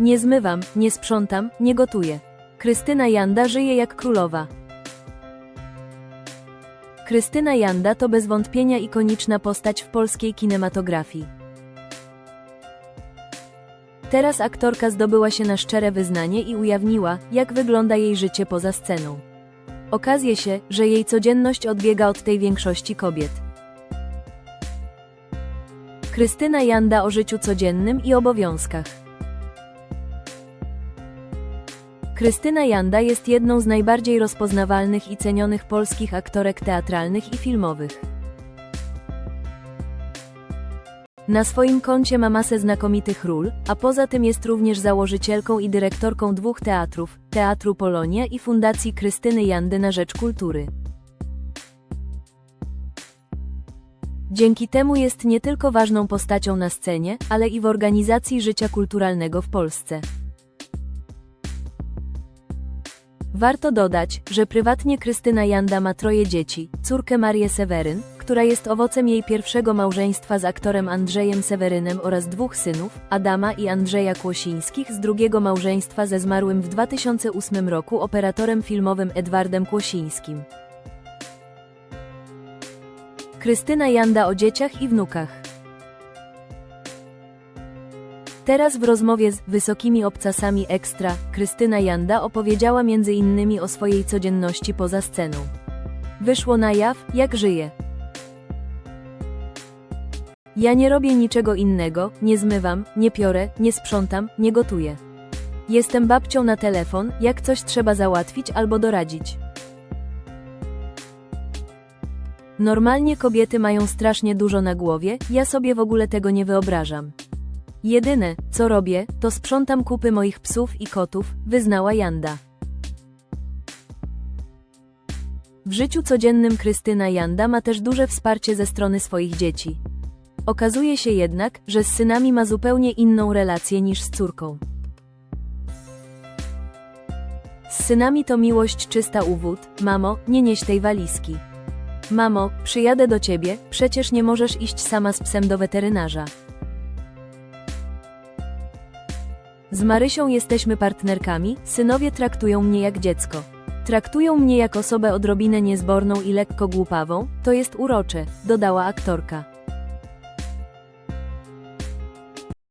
Nie zmywam, nie sprzątam, nie gotuję. Krystyna Janda żyje jak królowa. Krystyna Janda to bez wątpienia ikoniczna postać w polskiej kinematografii. Teraz aktorka zdobyła się na szczere wyznanie i ujawniła, jak wygląda jej życie poza sceną. Okazuje się, że jej codzienność odbiega od tej większości kobiet. Krystyna Janda o życiu codziennym i obowiązkach. Krystyna Janda jest jedną z najbardziej rozpoznawalnych i cenionych polskich aktorek teatralnych i filmowych. Na swoim koncie ma masę znakomitych ról, a poza tym jest również założycielką i dyrektorką dwóch teatrów, Teatru Polonia i Fundacji Krystyny Jandy na Rzecz Kultury. Dzięki temu jest nie tylko ważną postacią na scenie, ale i w organizacji życia kulturalnego w Polsce. Warto dodać, że prywatnie Krystyna Janda ma troje dzieci, córkę Marię Seweryn, która jest owocem jej pierwszego małżeństwa z aktorem Andrzejem Sewerynem oraz dwóch synów, Adama i Andrzeja Kłosińskich z drugiego małżeństwa ze zmarłym w 2008 roku operatorem filmowym Edwardem Kłosińskim. Krystyna Janda o dzieciach i wnukach. Teraz w rozmowie z Wysokimi Obcasami Ekstra, Krystyna Janda opowiedziała innymi o swojej codzienności poza sceną. Wyszło na jaw, jak żyje. Ja nie robię niczego innego, nie zmywam, nie piorę, nie sprzątam, nie gotuję. Jestem babcią na telefon, jak coś trzeba załatwić albo doradzić. Normalnie kobiety mają strasznie dużo na głowie, ja sobie w ogóle tego nie wyobrażam. Jedyne, co robię, to sprzątam kupy moich psów i kotów, wyznała Janda. W życiu codziennym Krystyna Janda ma też duże wsparcie ze strony swoich dzieci. Okazuje się jednak, że z synami ma zupełnie inną relację niż z córką. Z synami to miłość czysta uwód, mamo, nie nieś tej walizki. Mamo, przyjadę do ciebie, przecież nie możesz iść sama z psem do weterynarza. Z Marysią jesteśmy partnerkami, synowie traktują mnie jak dziecko. Traktują mnie jak osobę odrobinę niezborną i lekko głupawą, to jest urocze, dodała aktorka.